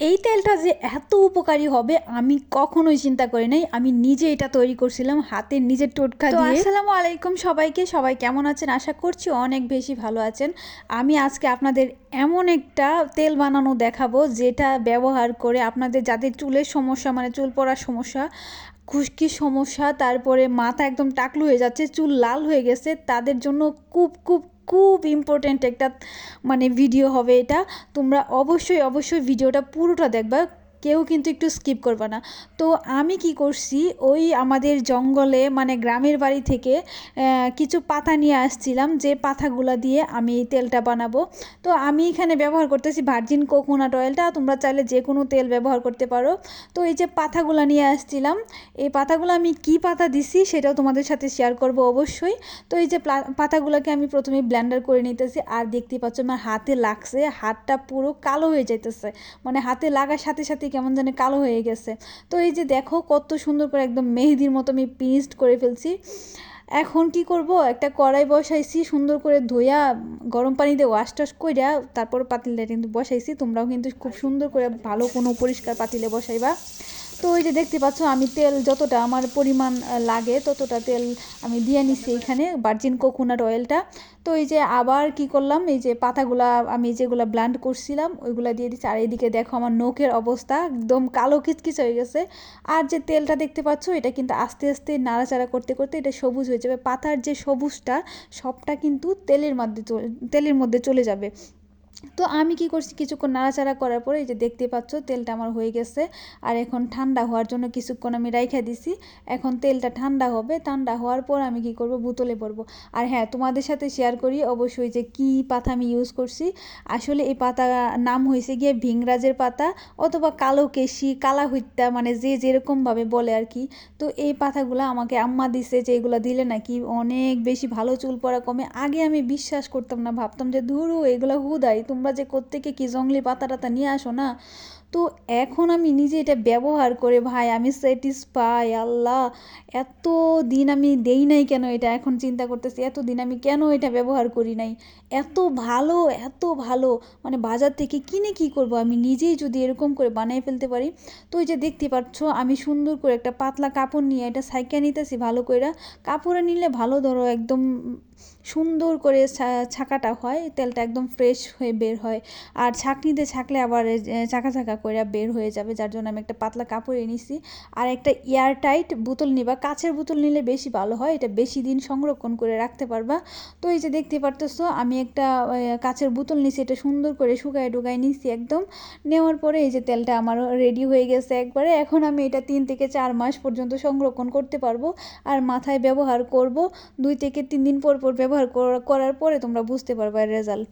এই তেলটা যে এত উপকারী হবে আমি কখনোই চিন্তা করি নাই। আমি নিজে এটা তৈরি করছিলাম হাতে নিজের টোটকা দিয়ে। আসসালামু আলাইকুম সবাইকে সবাই কেমন আছেন? আশা করছি অনেক বেশি ভালো আছেন। আমি আজকে আপনাদের এমন একটা তেল বানানো দেখাবো যেটা ব্যবহার করে আপনাদের যাদের চুলের সমস্যা মানে চুল পড়ার সমস্যা খুশকির সমস্যা তারপরে মাথা একদম টাকলু হয়ে যাচ্ছে চুল লাল হয়ে গেছে তাদের জন্য খুব খুব খুব ইম্পর্ট্যান্ট একটা মানে ভিডিও হবে এটা। তোমরা অবশ্যই অবশ্যই ভিডিওটা পুরোটা দেখবা। কেউ কিন্তু একটু স্কিপ করবে না। তো আমি কি করছি, ওই আমাদের জঙ্গলে মানে গ্রামের বাড়ি থেকে কিছু পাতা নিয়ে আসছিলাম, যে পাতাগুলো দিয়ে আমি এই তেলটা বানাবো। তো আমি এখানে ব্যবহার করতেছি ভার্জিন কোকোনাট অয়েলটা তোমরা চাইলে যে কোনো তেল ব্যবহার করতে পারো। তো এই যে পাতাগুলো নিয়ে আসছিলাম, এই পাতাগুলো আমি কি পাতা দিছি সেটাও তোমাদের সাথে শেয়ার করব অবশ্যই। তো এই যে পাতাগুলোকে আমি প্রথমে ব্ল্যান্ডার করে নিতেছি, আর দেখতে পাচ্ছ আমার হাতে লাগছে, হাতটা পুরো কালো হয়ে যাইতেছে। মানে হাতে লাগার সাথে সাথে কেমন জানি কালো হয়ে গেছে। তো এই যে দেখো কত সুন্দর করে একদম মেহেদির মতো আমি পিস্ট করে ফেলছি। এখন কি করব? একটা কড়াই বসাইছি, সুন্দর করে ধোয়া গরম পানিতে ওয়াশ টাশ কইরা তারপর পাতিলটা কিন্তু বসাইছি। তোমরাও কিন্তু খুব সুন্দর করে ভালো কোনো পরিষ্কার পাতিলে বসাইবা। তো ওই যে দেখতে পাচ্ছ, আমি তেল যতটা আমার পরিমাণ লাগে ততটা তেল আমি দিয়ে নিচ্ছি এখানে ভার্জিন কোকোনাট অয়েলটা তো এই যে আবার কি করলাম, এই যে পাতাগুলা, আমি যেগুলো ব্লান্ড করছিলাম, ওইগুলো দিয়ে দিচ্ছি আর এইদিকে দেখো আমার নখের অবস্থা একদম কালো কিচকিচ হয়ে গেছে। আর যে তেলটা দেখতে পাচ্ছ, এটা কিন্তু আস্তে আস্তে নাড়াচাড়া করতে করতে এটা সবুজ হয়ে যাবে। পাতার যে সবুজটা, সবটা কিন্তু তেলের মধ্যে তেলের মধ্যে চলে যাবে। তো আমি কি করছি, কিছুক্ষণ নাড়াচাড়া করার পরে এই যে দেখতে পাচ্ছ তেলটা আমার হয়ে গেছে। আর এখন ঠান্ডা হওয়ার জন্য কিছুক্ষণ আমি রাইখা দিছি। এখন তেলটা ঠান্ডা হবে, ঠান্ডা হওয়ার পর আমি কি করব, বোতলে পরবো আর হ্যাঁ তোমাদের সাথে শেয়ার করি অবশ্যই যে কি পাতা আমি ইউজ করছি। আসলে এই পাতা নাম হয়েছে গিয়ে ভিংরাজের পাতা অথবা কালো কেশি, কালা হইত্যা মানে যে যেরকমভাবে বলে আর কি। তো এই পাতাগুলো আমাকে আম্মা দিছে যে এগুলো দিলে নাকি অনেক বেশি ভালো চুল পড়া কমে। আগে আমি বিশ্বাস করতাম না, ভাবতাম যে ধুরু, এগুলো হুদাই। তোমরা যে কোত্থেকে কি জংলি পাতা টাতা নিয়ে আসো না? তো এখন আমি নিজে এটা ব্যবহার করে, ভাই, আমি স্যাটিসফাই আল্লাহ এত দিন আমি দেই নাই কেন এটা? এখন চিন্তা করতেছি এত দিন আমি কেন এটা ব্যবহার করি নাই? এত ভালো এত ভালো মানে বাজার থেকে কিনে কি করব? আমি নিজেই যদি এরকম করে বানিয়ে ফেলতে পারি। তো ওই যে দেখতে পাচ্ছ, আমি সুন্দর করে একটা পাতলা কাপড় নিয়ে এটা সাইকেল নিতেছি ভালো করে কাপড়ে নিলে ভালো ধরো, একদম সুন্দর করে ছাকাটা হয়, তেলটা একদম ফ্রেশ হয়ে বের হয়। আর ছাঁকনিতে ছাকলে আবার চাকা চাকা করে বের হয়ে যাবে, যার জন্য আমি একটা পাতলা কাপড় এনেছি। আর একটা এয়ার টাইট বোতল নিবা কাছের বোতল নিলে বেশি ভালো হয়, এটা বেশি দিন সংরক্ষণ করে রাখতে পারবা। তো এই যে দেখতে পারতেছো, আমি একটা কাছের বোতল নিছি, এটা সুন্দর করে শুকায় ডুকায় নিছি একদম। নেওয়ার পরে এই যে তেলটা আমার রেডি হয়ে গেছে একবারে। এখন আমি এটা তিন থেকে চার মাস পর্যন্ত সংরক্ষণ করতে পারব আর মাথায় ব্যবহার করব। দুই থেকে তিন দিন পর পর ব্যবহার করার পরে তোমরা বুঝতে পারবে রেজাল্ট